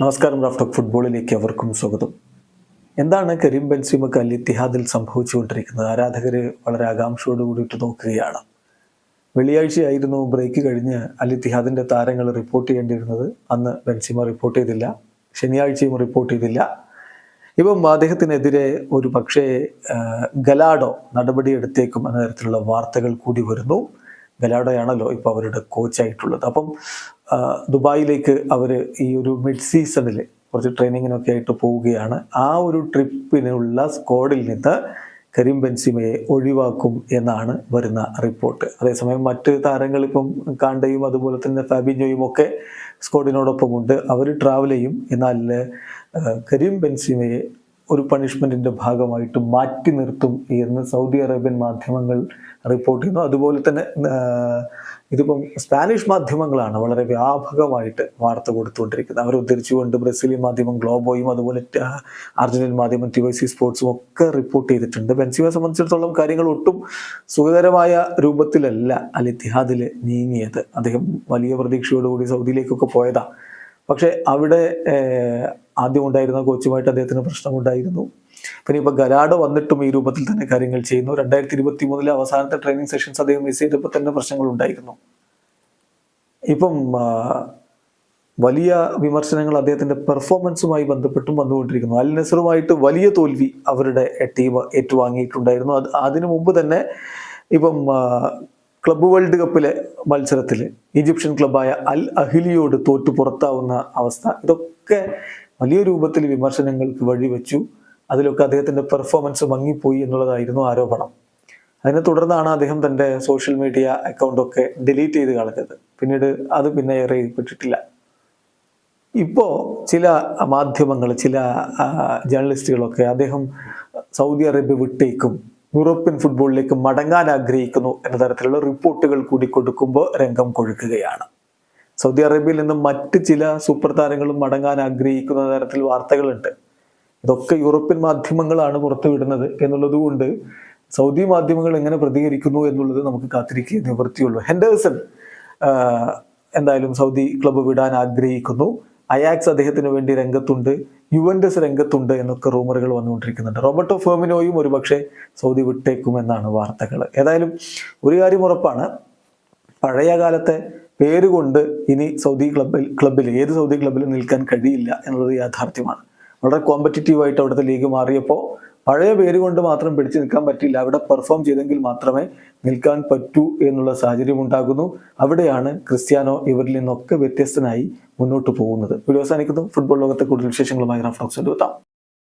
നമസ്കാരം റാഫ്റ്റോക്ക് ഫുട്ബോളിലേക്ക് അവർക്കും സ്വാഗതം. എന്താണ് കരീം ബെൻസിമക്ക് അൽ ഇത്തിഹാദിൽ സംഭവിച്ചുകൊണ്ടിരിക്കുന്നത്? ആരാധകർ വളരെ ആകാംക്ഷയോട് കൂടിയിട്ട് നോക്കുകയാണ്. വെള്ളിയാഴ്ചയായിരുന്നു ബ്രേക്ക് കഴിഞ്ഞ് അൽ ഇത്തിഹാദിന്റെ താരങ്ങൾ റിപ്പോർട്ട് ചെയ്യേണ്ടിയിരുന്നത്. അന്ന് ബെൻസിമ റിപ്പോർട്ട് ചെയ്തില്ല. ശനിയാഴ്ചയും റിപ്പോർട്ട് ചെയ്തില്ല. ഇപ്പം അദ്ദേഹത്തിനെതിരെ ഒരു പക്ഷേ ഗലാഡോ നടപടിയെടുത്തേക്കും എന്ന തരത്തിലുള്ള വാർത്തകൾ കൂടി വരുന്നു. ഗലാഡോയാണല്ലോ ഇപ്പോൾ അവരുടെ കോച്ചായിട്ടുള്ളത് അപ്പം ദുബായിലേക്ക് അവർ ഈ ഒരു മിഡ് സീസണിൽ കുറച്ച് ട്രെയിനിങ്ങിനൊക്കെ ആയിട്ട് പോവുകയാണ്. ആ ഒരു ട്രിപ്പിനുള്ള സ്ക്വാഡിൽ നിന്ന് കരീം ബെൻസിമയെ ഒഴിവാക്കും എന്നാണ് വരുന്ന റിപ്പോർട്ട്. അതേസമയം മറ്റ് താരങ്ങൾ ഇപ്പം കാണ്ടയും അതുപോലെ തന്നെ ഫാബിഞ്ഞോയും ഒക്കെ സ്ക്വാഡിനോടൊപ്പമുണ്ട് അവർ ട്രാവൽ ചെയ്യും. എന്നാൽ കരീം ബെൻസിമയെ ഒരു പണിഷ്മെന്റിന്റെ ഭാഗമായിട്ട് മാറ്റി നിർത്തും എന്ന് സൗദി അറേബ്യൻ മാധ്യമങ്ങൾ റിപ്പോർട്ട് ചെയ്യുന്നു. അതുപോലെ തന്നെ ഇതിപ്പം സ്പാനിഷ് മാധ്യമങ്ങളാണ് വളരെ വ്യാപകമായിട്ട് വാർത്ത കൊടുത്തുകൊണ്ടിരിക്കുന്നത്. അവർ ഉദ്ധരിച്ചുകൊണ്ട് ബ്രസീലിയൻ മാധ്യമം ഗ്ലോബോയും അതുപോലെ അർജന്റീൻ മാധ്യമം ടി വൈ സി സ്പോർട്സും ഒക്കെ റിപ്പോർട്ട് ചെയ്തിട്ടുണ്ട്. ബെൻസിമെ സംബന്ധിച്ചിടത്തോളം കാര്യങ്ങൾ ഒട്ടും സുഖകരമായ രൂപത്തിലല്ല അൽ ഇത്തിഹാദിൽ നീങ്ങിയത്. അദ്ദേഹം വലിയ പ്രതീക്ഷയോടുകൂടി സൗദിയിലേക്കൊക്കെ പോയതാ. പക്ഷെ അവിടെ ആദ്യം ഉണ്ടായിരുന്ന കോച്ചുമായിട്ട് അദ്ദേഹത്തിന് പ്രശ്നമുണ്ടായിരുന്നു. പിന്നെ ഇപ്പൊ ഗലാഡോ വന്നിട്ടും ഈ രൂപത്തിൽ തന്നെ കാര്യങ്ങൾ ചെയ്യുന്നു. രണ്ടായിരത്തി ഇരുപത്തി മൂന്നിലെ അവസാനത്തെ ട്രെയിനിങ് സെഷൻസ് അദ്ദേഹം മിസ് ചെയ്തപ്പോൾ തന്നെ പ്രശ്നങ്ങൾ ഉണ്ടായിരുന്നു. ഇപ്പം വലിയ വിമർശനങ്ങൾ അദ്ദേഹത്തിന്റെ പെർഫോമൻസുമായി ബന്ധപ്പെട്ടും വന്നുകൊണ്ടിരിക്കുന്നു. അൽ നസറുമായിട്ട് വലിയ തോൽവി അവരുടെ ടീം ഏറ്റുവാങ്ങിയിട്ടുണ്ടായിരുന്നു. അത് അതിനു മുമ്പ് തന്നെ ഇപ്പം ക്ലബ്ബ് വേൾഡ് കപ്പിലെ മത്സരത്തിൽ ഈജിപ്ഷ്യൻ ക്ലബ്ബായ അൽ അഹിലിയോട് തോറ്റു പുറത്താവുന്ന അവസ്ഥ. ഇതൊക്കെ വലിയ രൂപത്തിൽ വിമർശനങ്ങൾക്ക് വഴിവെച്ചു അതിലൊക്കെ അദ്ദേഹത്തിന്റെ പെർഫോമൻസ് മങ്ങിപ്പോയി എന്നുള്ളതായിരുന്നു ആരോപണം. അതിനെ തുടർന്നാണ് അദ്ദേഹം തന്റെ സോഷ്യൽ മീഡിയ അക്കൗണ്ടൊക്കെ ഡിലീറ്റ് ചെയ്ത് കളഞ്ഞത്. പിന്നീട് അത് പിന്നെ ഏറെ ചെയ്യപ്പെട്ടിട്ടില്ല ഇപ്പോൾ ചില മാധ്യമങ്ങൾ ചില ജേർണലിസ്റ്റുകളൊക്കെ അദ്ദേഹം സൗദി അറേബ്യ വിട്ടേക്കും. യൂറോപ്യൻ ഫുട്ബോളിലേക്ക് മടങ്ങാൻ ആഗ്രഹിക്കുന്നു എന്ന തരത്തിലുള്ള റിപ്പോർട്ടുകൾ കൂടി കൊടുക്കുമ്പോൾ രംഗം കൊഴുക്കുകയാണ്. സൗദി അറേബ്യയിൽ നിന്നും മറ്റ് ചില സൂപ്പർ താരങ്ങളും മടങ്ങാൻ ആഗ്രഹിക്കുന്ന തരത്തിൽ വാർത്തകളുണ്ട്. ഇതൊക്കെ യൂറോപ്യൻ മാധ്യമങ്ങളാണ് പുറത്തുവിടുന്നത് എന്നുള്ളത് കൊണ്ട് സൗദി മാധ്യമങ്ങൾ എങ്ങനെ പ്രതികരിക്കുന്നു എന്നുള്ളത് നമുക്ക് കാത്തിരിക്കുക നിവൃത്തിയുള്ളൂ. ഹെൻഡേഴ്സൺ എന്തായാലും സൗദി ക്ലബ്ബ് വിടാൻ ആഗ്രഹിക്കുന്നു. അയാക്സ് അദ്ദേഹത്തിന് വേണ്ടി രംഗത്തുണ്ട്. യുവൻഡസ് രംഗത്തുണ്ട് എന്നൊക്കെ റൂമറുകൾ വന്നുകൊണ്ടിരിക്കുന്നുണ്ട്. റോബർട്ടോ ഫെർമിനോയും ഒരുപക്ഷെ സൗദി വിട്ടേക്കുമെന്നാണ് വാർത്തകൾ. ഏതായാലും ഒരു കാര്യം ഉറപ്പാണ്. പഴയ കാലത്തെ പേരുകൊണ്ട് ഇനി സൗദി ക്ലബിൽ ക്ലബിൽ ഏത് സൗദി ക്ലബിലും നിൽക്കാൻ കഴിയില്ല എന്നുള്ളത് യാഥാർത്ഥ്യമാണ്. വളരെ കോമ്പറ്റിറ്റീവായിട്ട് അവിടുത്തെ ലീഗ് മാറിയപ്പോൾ പഴയ പേര് കൊണ്ട് മാത്രം പിടിച്ചു നിൽക്കാൻ പറ്റില്ല. അവിടെ പെർഫോം ചെയ്തെങ്കിൽ മാത്രമേ നിൽക്കാൻ പറ്റൂ എന്നുള്ള സാഹചര്യം ഉണ്ടാകുന്നു. അവിടെയാണ് ക്രിസ്ത്യാനോ ഇവരിൽ നിന്നൊക്കെ വ്യത്യസ്തനായി മുന്നോട്ട് പോകുന്നത്. വീഡിയോ അവസാനിക്കുന്നു. ഫുട്ബോൾ ലോകത്തെ കൂടുതൽ വിശേഷങ്ങളുമായി റഫ്ലോക്സ് എത്താം